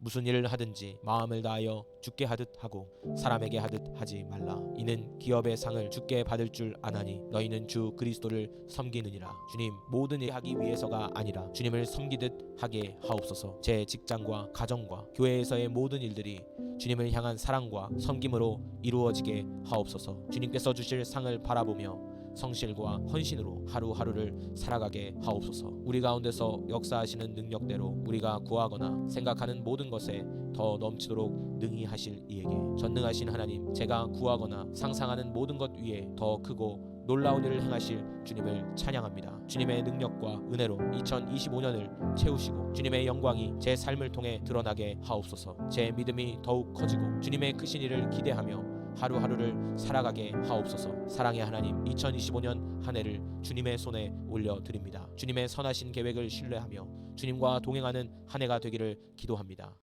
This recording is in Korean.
무슨 일을 하든지 마음을 다하여 주께 하듯 하고 사람에게 하듯 하지 말라. 이는 기업의 상을 주께 받을 줄 아나니 너희는 주 그리스도를 섬기느니라. 주님 모든 일 하기 위해서가 아니라 주님을 섬기듯 하게 하옵소서. 제 직장과 가정과 교회에서의 모든 일들이 주님을 향한 사랑과 섬김으로 이루어지게 하옵소서. 주님께서 주실 상을 바라보며 성실과 헌신으로 하루하루를 살아가게 하옵소서. 우리 가운데서 역사하시는 능력대로 우리가 구하거나 생각하는 모든 것에 더 넘치도록 능히 하실 이에게 전능하신 하나님 제가 구하거나 상상하는 모든 것 위에 더 크고 놀라운 일을 행하실 주님을 찬양합니다. 주님의 능력과 은혜로 2025년을 채우시고 주님의 영광이 제 삶을 통해 드러나게 하옵소서. 제 믿음이 더욱 커지고 주님의 크신 일을 기대하며 하루하루를 살아가게 하옵소서. 사랑의 하나님, 2025년 한 해를 주님의 손에 올려 드립니다. 주님의 선하신 계획을 신뢰하며 주님과 동행하는 한 해가 되기를 기도합니다.